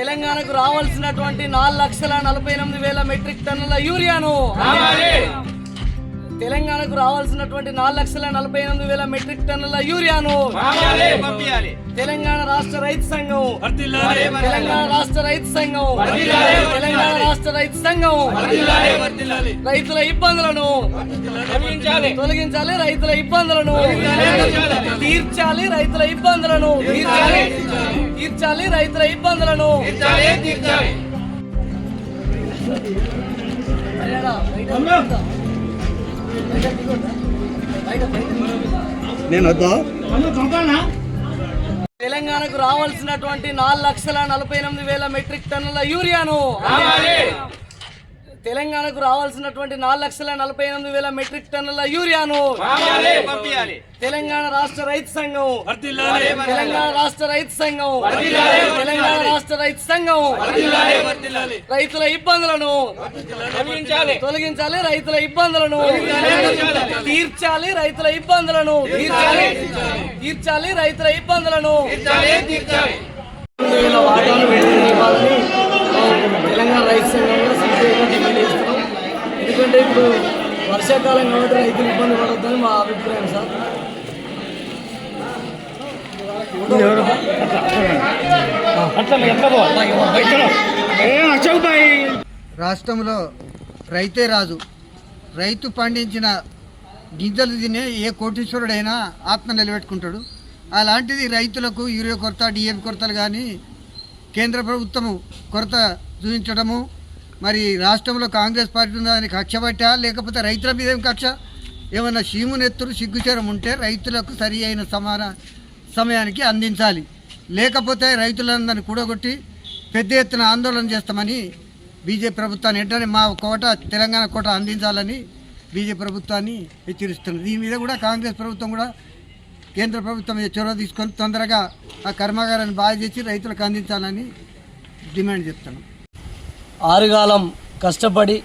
తెలంగాణకు రావాల్సినటువంటి నాలుగు లక్షల నలభై ఎనిమిది వేల మెట్రిక్ టన్నుల యూరియాను. తెలంగాణకు రావాల్సినటువంటి నాలుగు లక్షల నలభై ఎనిమిది వేల మెట్రిక్ టన్నుల యూరియాను. తెలంగాణ రాష్ట్ర రైతు సంఘం. తెలంగాణ రాష్ట్ర రైతు సంఘం. తెలంగాణ రాష్ట్ర రైతు సంఘం. రైతుల ఇబ్బందులను తొలగించాలి రైతుల ఇబ్బందులను. తీర్చాలి రైతుల ఇబ్బందులను. తీర్చాలి. తీర్చాలి రైతుల ఇబ్బందులను. నేను వద్దా? తెలంగాణకు రావాల్సినటువంటి నాలుగు లక్షల నలభై ఎనిమిది వేల మెట్రిక్ టన్నుల యూరియాను. తెలంగాణకు రావాల్సినటువంటి నాలుగు లక్షల నలభై ఎనిమిది వేల మెట్రిక్ టన్నుల యూరియాను తెలంగాణ రాష్ట్ర రైతు సంఘం తెలంగాణ రాష్ట్ర రైతు సంఘం తెలంగాణ రాష్ట్ర రైతు సంఘం రైతుల ఇబ్బందులను తొలగించాలి. రైతుల ఇబ్బందులను తీర్చాలి రైతుల ఇబ్బందులను తీర్చాలి తీర్చాలి. రైతుల ఇబ్బందులను తెలంగాణ రైతు సంఘంలో ఎందుకంటే ఇప్పుడు వర్షాకాలం కాబట్టి రైతులు ఇబ్బంది పడొద్దని మా అభిప్రాయం సార్. రాష్ట్రంలో రైతే రాజు. రైతు పండించిన గింజలు తినే ఏ కోటీశ్వరుడైనా ఆత్మ నిలబెట్టుకుంటాడు. అలాంటిది రైతులకు యూరియా కొరత డిఏపి కొరతలు కానీ కేంద్ర ప్రభుత్వం కొరత చూపించడము మరి రాష్ట్రంలో కాంగ్రెస్ పార్టీ ఉందని కక్ష పట్టా? లేకపోతే రైతుల మీద ఏం కక్ష? ఏమన్నా సీమునెత్తులు సిగ్గుచేరం ఉంటే రైతులకు సరి అయిన సమాన సమయానికి అందించాలి. లేకపోతే రైతులందరినీ కూడగొట్టి పెద్ద ఎత్తున ఆందోళన చేస్తామని బీజేపీ ప్రభుత్వాన్ని వెంటనే మా కోట తెలంగాణ కోట అందించాలని బీజేపీ ప్రభుత్వాన్ని హెచ్చరిస్తున్నారు. దీని మీద కూడా కాంగ్రెస్ ప్రభుత్వం కూడా కేంద్ర ప్రభుత్వం చొరవ తీసుకొని తొందరగా ఆ కర్మాగారాన్ని బాగా చేసి రైతులకు అందించాలని డిమాండ్ చెప్తున్నాం ఆరుగాలం కష్టపడి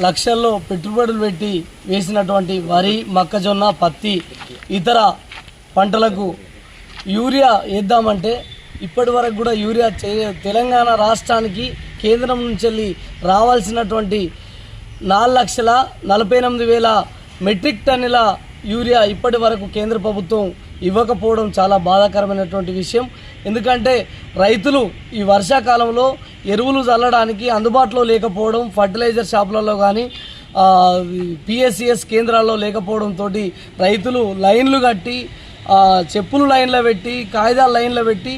లక్షల్లో పెట్టుబడులు పెట్టి వేసినటువంటి వరి మొక్కజొన్న పత్తి ఇతర పంటలకు యూరియా వేద్దామంటే ఇప్పటి వరకు కూడా యూరియా చే తెలంగాణ రాష్ట్రానికి కేంద్రం నుంచి వెళ్ళి రావాల్సినటువంటి నాలుగు లక్షల నలభై ఎనిమిది వేల మెట్రిక్ టన్నుల యూరియా ఇప్పటి వరకు కేంద్ర ప్రభుత్వం ఇవ్వకపోవడం చాలా బాధాకరమైనటువంటి విషయం. ఎందుకంటే రైతులు ఈ వర్షాకాలంలో ఎరువులు చల్లడానికి అందుబాటులో లేకపోవడం ఫర్టిలైజర్ షాపులలో కానీ పిఎస్సిఎస్ కేంద్రాల్లో లేకపోవడంతో రైతులు లైన్లు కట్టి చెప్పులు లైన్లో పెట్టి కాగితాల లైన్లో పెట్టి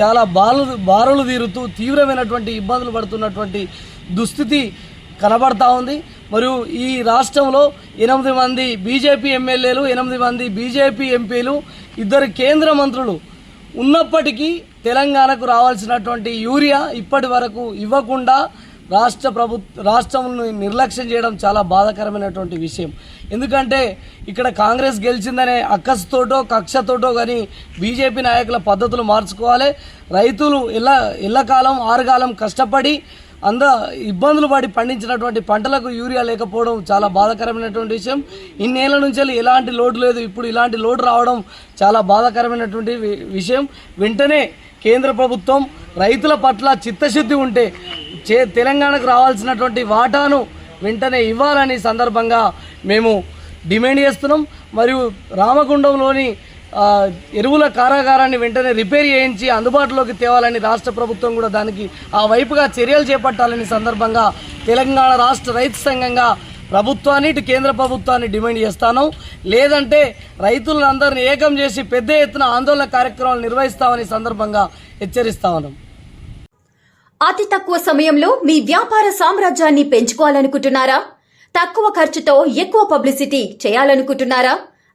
చాలా బాలు బారులు తీరుతూ తీవ్రమైనటువంటి ఇబ్బందులు పడుతున్నటువంటి దుస్థితి కనబడతా ఉంది. మరియు ఈ రాష్ట్రంలో ఎనిమిది మంది బీజేపీ ఎమ్మెల్యేలు ఎనిమిది మంది బీజేపీ ఎంపీలు ఇద్దరు కేంద్ర మంత్రులు ఉన్నప్పటికీ తెలంగాణకు రావాల్సినటువంటి యూరియా ఇప్పటి వరకు ఇవ్వకుండా రాష్ట్ర ప్రభుత్వ రాష్ట్రంను నిర్లక్ష్యం చేయడం చాలా బాధాకరమైనటువంటి విషయం. ఎందుకంటే ఇక్కడ కాంగ్రెస్ గెలిచిందనే అక్కసుతోటో కక్షతోటో కానీ బీజేపీ నాయకుల పద్ధతులు మార్చుకోవాలి. రైతులు ఎల్ల ఎల్లకాలం ఆరుగాలం కష్టపడి అంద ఇబ్బందులు పడి పండించినటువంటి పంటలకు యూరియా లేకపోవడం చాలా బాధాకరమైనటువంటి విషయం. ఇన్నేళ్ళ నుంచి ఎలాంటి లోటు లేదు. ఇప్పుడు ఇలాంటి లోటు రావడం చాలా బాధాకరమైనటువంటి విషయం. వెంటనే కేంద్ర ప్రభుత్వం రైతుల పట్ల చిత్తశుద్ధి ఉంటే చే తెలంగాణకు రావాల్సినటువంటి వాటాను వెంటనే ఇవ్వాలని సందర్భంగా మేము డిమాండ్ చేస్తున్నాం. మరియు రామగుండంలోని ఎరువుల కారాగారాన్ని వెంటనే రిపేర్ చేయించి అందుబాటులోకి తేవాలని రాష్ట్ర ప్రభుత్వం కూడా దానికి ఆ వైపుగా చర్యలు చేపట్టాలని సందర్భంగా తెలంగాణ రాష్ట్ర రైతు సంఘంగా ప్రభుత్వాన్ని ఇటు కేంద్ర ప్రభుత్వాన్ని డిమాండ్ చేస్తాను. లేదంటే రైతులందరినీ ఏకం చేసి పెద్ద ఎత్తున ఆందోళన కార్యక్రమాలు నిర్వహిస్తామని సందర్భంగా హెచ్చరిస్తాను అతి తక్కువ సమయంలో మీ వ్యాపార సామ్రాజ్యాన్ని పెంచుకోవాలనుకుంటున్నారా? తక్కువ ఖర్చుతో ఎక్కువ పబ్లిసిటీ చేయాలనుకుంటున్నారా?